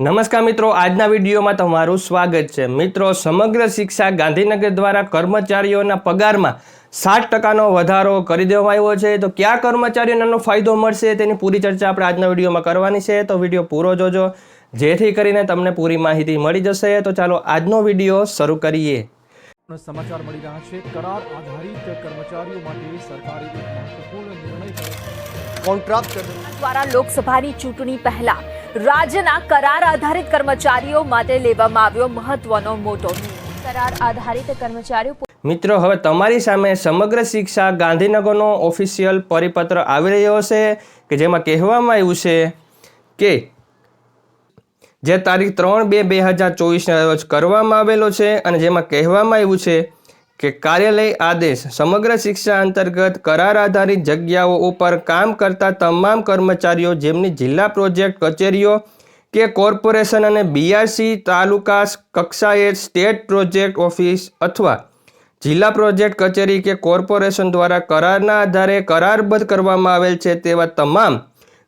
નમસ્કાર મિત્રો, આજના વિડીયોમાં તમારું સ્વાગત છે. મિત્રો, સમગ્ર શિક્ષા ગાંધીનગર દ્વારા કર્મચારીઓના પગારમાં સાત ટકાનો વધારો કરી દેવામાં આવ્યો છે. તો કયા કર્મચારીઓને ફાયદો મળશે તેની પૂરી ચર્ચા આપણે આજના વિડીયોમાં કરવાની છે. તો વીડિયો પૂરો જોજો. જેથી કરીને તમને પૂરી માહિતી મળી જશે. તો ચાલો આજનો વીડિયો શરૂ કરીએ. સમાચાર મળી રહ્યા છે. કરાર આધારિત કર્મચારીઓ માટે સરકારે એક મહત્વપૂર્ણ નિર્ણય કોન્ટ્રાક્ટ દ્વારા લોકસભાની ચૂંટણી પહેલા રાજ્યના કરાર આધારિત કર્મચારીઓ માટે લેવામાં આવ્યો મહત્વનો મોટો કરાર આધારિત કર્મચારીઓ મિત્રો હવે તમારી સામે સમગ્ર શિક્ષા ગાંધીનગરનો ઓફિશિયલ પરિપત્ર આવી રહ્યો છે કે જેમાં કહેવામાં આવ્યું છે કે જે તારીખ ત્રણ બે બે હજાર ચોવીસના રોજ કરવામાં આવેલો છે અને જેમાં કહેવામાં આવ્યું છે કે કાર્યાલય આદેશ સમગ્ર શિક્ષા અંતર્ગત કરાર આધારિત જગ્યાઓ ઉપર કામ કરતા તમામ કર્મચારીઓ જેમની જિલ્લા પ્રોજેક્ટ કચેરીઓ કે કોર્પોરેશન અને બીઆરસી તાલુકા કક્ષાએ સ્ટેટ પ્રોજેક્ટ ઓફિસ અથવા જિલ્લા પ્રોજેક્ટ કચેરી કે કોર્પોરેશન દ્વારા કરારના આધારે કરારબદ્ધ કરવામાં આવેલ છે તેવા તમામ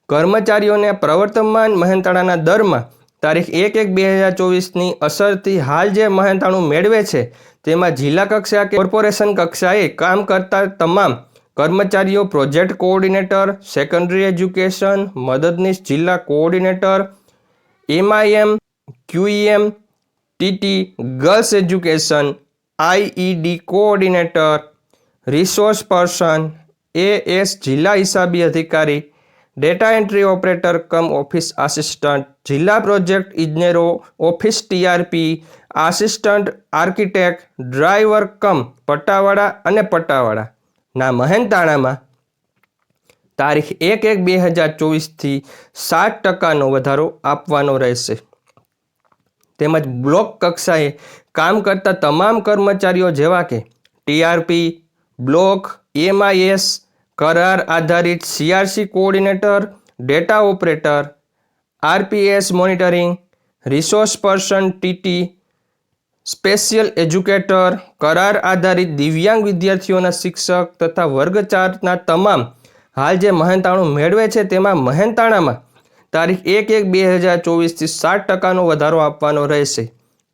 કર્મચારીઓને પ્રવર્તમાન મહેનતાણાના દરમાં તારીખ એક એક બે હજાર ચોવીસની અસરથી હાલ જે મહેનતાણું મેળવે છે, તેમાં જિલ્લા કક્ષા કે કોર્પોરેશન કક્ષાએ કામ કરતા તમામ કર્મચારીઓ, પ્રોજેક્ટ કોઓર્ડિનેટર, સેકન્ડરી એજ્યુકેશન, મદદનીશ જિલ્લા coordinator, MIM, QEM, TT, girls education, IED coordinator, resource person, AS જિલ્લા હિસાબી અધિકારી data entry operator cum office assistant જિલ્લા પ્રોજેક્ટ ઇજનેરો office TRP assistant architect driver cum પટ્ટાવાળા અને પટ્ટાવાળા ના, મહેનતાણામાં તારીખ એક એક બે હજાર ચોવીસથી સાત ટકાનો વધારો આપવાનો રહેશે. તેમજ બ્લોક કક્ષાએ કામ કરતા તમામ કર્મચારીઓ જેવા કે ટીઆરપી બ્લોક એમઆઈએસ કરાર આધારિત CRC coordinator, data operator, RPS monitoring, resource person TT, special educator, કરાર આધારિત દિવ્યાંગ વિદ્યાર્થીઓના શિક્ષક તથા વર્ગ ચારના તમામ હાલ જે મહેનતાણું મેળવે છે તેમાં મહેનતાણામાં તારીખ એક એક બે હજાર ચોવીસથી સાત ટકાનો વધારો આપવાનો રહેશે.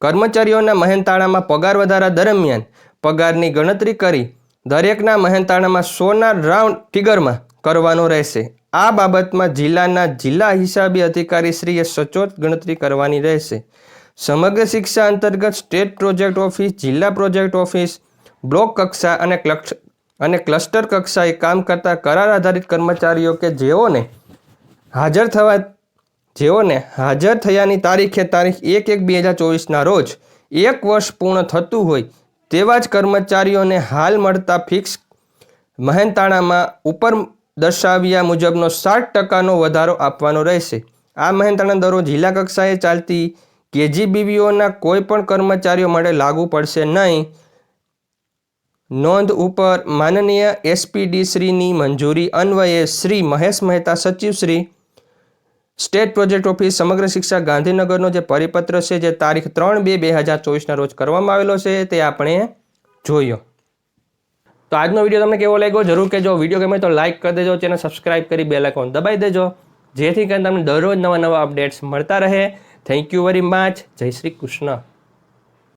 કર્મચારીઓના મહેનતાણામાં પગાર વધારા દરમિયાન પગારની ગણતરી કરી દરેકના મહેનતાણામાં સોના રાઉન્ડ ફિગરમાં કરવાનો રહેશે. આ બાબતમાં જિલ્લાના જિલ્લા હિસાબી અધિકારીશ્રીએ સચોટ ગણતરી કરવાની રહેશે. સમગ્ર શિક્ષા અંતર્ગત સ્ટેટ પ્રોજેક્ટ ઓફિસ, જિલ્લા પ્રોજેક્ટ ઓફિસ, બ્લોક કક્ષા અને ક્લક્ષ અને ક્લસ્ટર કક્ષાએ કામ કરતા કરાર આધારિત કર્મચારીઓ કે જેઓને હાજર થવા, જેઓને હાજર થયાની તારીખે તારીખ એક એક બે હજાર ચોવીસના રોજ એક વર્ષ પૂર્ણ થતું હોય તેવા જ કર્મચારીઓને હાલ મળતા ફિક્સ મહેનતાણામાં ઉપર દર્શાવ્યા મુજબનો સાત ટકાનો વધારો આપવાનો રહેશે. આ મહેનતાણા દરો જિલ્લા કક્ષાએ ચાલતી કેજીબીવીઓના કોઈ પણ કર્મચારીઓ માટે લાગુ પડશે નહીં. નોંધ ઉપર માનનીય એસપીડી શ્રીની મંજૂરી અન્વયે શ્રી મહેશ મહેતા સચિવ શ્રી સ્ટેટ પ્રોજેક્ટ ઓફિસ સમગ્ર શિક્ષા ગાંધીનગરનો જે પરિપત્ર છે, જે તારીખ ત્રણ બે બે હજાર ચોવીસના રોજ કરવામાં આવેલો છે, તે આપણે જોયો. તો આજનો વીડિયો તમને કેવો લાગ્યો? જરૂર કહેજો. વીડિયો ગમે તો લાઇક કરી દેજો, ચેનલ સબસ્ક્રાઇબ કરી બેલ આઇકોન દબાઈ દેજો, જેથી કરીને તમને દરરોજ નવા નવા અપડેટ્સ મળતા રહે. Thank you very much. જય શ્રી કૃષ્ણ.